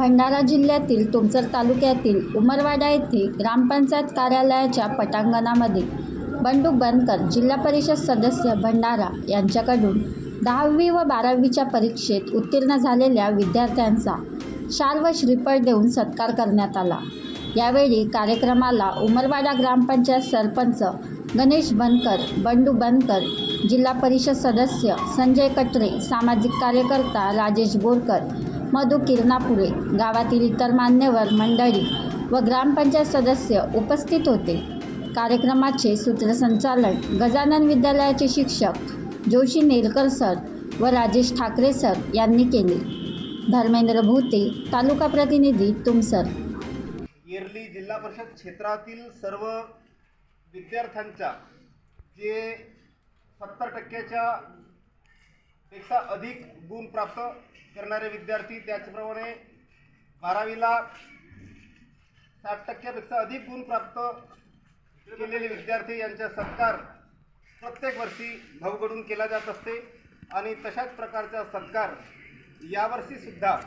भंडारा जिल्ह्यातील तुमसर तालुक्यातील उमरवाडा येथे ग्रामपंचायत कार्यालयाच्या पटांगणामध्ये बंडू बनकर जिल्हा परिषद सदस्य भंडारा यांच्याकडून दहावी व बारावीच्या परीक्षेत उत्तीर्ण झालेल्या विद्यार्थ्यांचा शाल व श्रीफळ देऊन सत्कार करण्यात आला. यावेळी कार्यक्रमाला उमरवाडा ग्रामपंचायत सरपंच गणेश बनकर बंडू बनकर जिल्हा परिषद सदस्य संजय कटरे सामाजिक कार्यकर्ता राजेश बोरकर मधु किरणापुरे गावातील इतर मान्यवर मंडळी व ग्रामपंचायत सदस्य उपस्थित होते. कार्यक्रमाचे सूत्रसंचालन गजानन विद्यालयाचे शिक्षक जोशी नेरकर सर व राजेश ठाकरे सर यांनी केले. धर्मेंद्र भूते तालुका प्रतिनिधी तुमसर. येरली जिल्हा परिषद क्षेत्रातील सर्व विद्यार्थ्यांच्या जे सत्तर टक्क्याच्या पेक्षा अधिक गुण प्राप्त करणारे विद्यार्थी त्याचप्रमाणे बारावीला साठ टक्क्यापेक्षा अधिक गुण प्राप्त केलेले विद्यार्थी यांचा सत्कार प्रत्येक वर्षी भाऊकडून केला जात असते आणि तशाच प्रकारचा सत्कार यावर्षीसुद्धा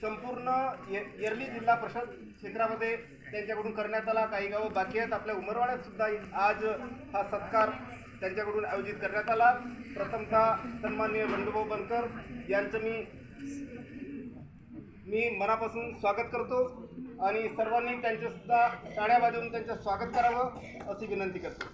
संपूर्ण ये येरली जिल्हा परिषद क्षेत्रामध्ये त्यांच्याकडून करण्यात आला. काही गावं बाकी आहेत. आपल्या उमरवाड्यातसुद्धा आज हा सत्कार त्यांच्याकडून आयोजित करण्यात आला. प्रथमतः सन्माननीय बंडूभाऊ बनकर यांचं मी मी मनापासून स्वागत करतो आणि सर्वांनी त्यांच्यासुद्धा टाळ्या वाजवून त्यांचं स्वागत करावं अशी विनंती करतो.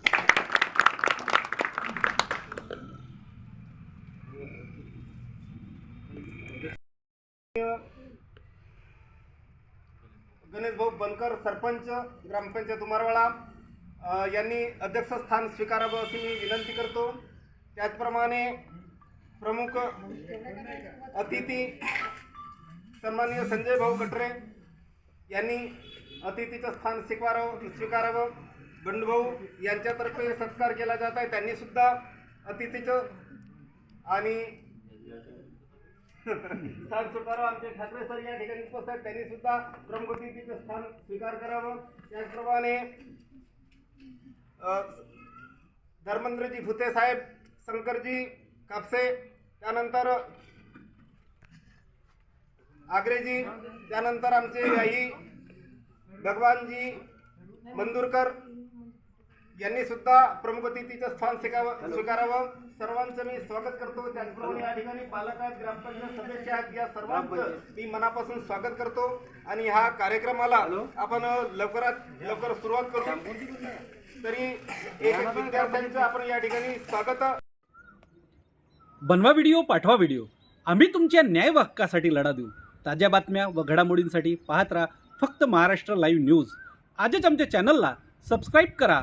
गणेश भाऊ बनकर सरपंच ग्रामपंचायत उमरवाडा यांनी अध्यक्षस्थान स्वीकारावं अशी मी विनंती करतो. त्याचप्रमाणे प्रमुख अतिथी सन्माननीय संजय भाऊ कटरे यांनी अतिथीचं स्थान स्वीकारावं स्वीकारावं. बंडूभाऊ यांच्यातर्फे सत्कार केला जात आहे. त्यांनी सुद्धा अतिथीचं आणि स्थान स्वीकारावं. आमचे ठाकरे सर या ठिकाणी उपस्थित आहेत. त्यांनी सुद्धा प्रमुख अतिथीचं स्थान स्वीकार करावं. त्याचप्रमाणे धर्मेंद्रजी भुते साहेब शंकरजी कापसे त्यानंतर आग्रेजी त्यानंतर आमचे आई भगवानजी मंदुरकर यांनी सुद्धा प्रमुख अतिथीचं स्थान स्वीकारावं स्वीकारावं. सर्वांचं मी स्वागत करतो. त्याचप्रमाणे या ठिकाणी पालक आहेत ग्रामपंचायत सदस्य आहेत. या सर्वांचं मी मनापासून स्वागत करतो. आणि ह्या कार्यक्रमाला आपण लवकरात लवकर सुरुवात करू. तरी एक विद्यार्थ्यांचं आपण या ठिकाणी स्वागत बनवा व्हिडिओ पाठवा व्हिडिओ. आम्ही तुमच्या न्याय हक्कासाठी लढा देऊ. ताज्या बातम्या व घडामोडींसाठी पाहत राहा फक्त महाराष्ट्र लाईव्ह न्यूज. आजच आमच्या चॅनलला सबस्क्राईब करा.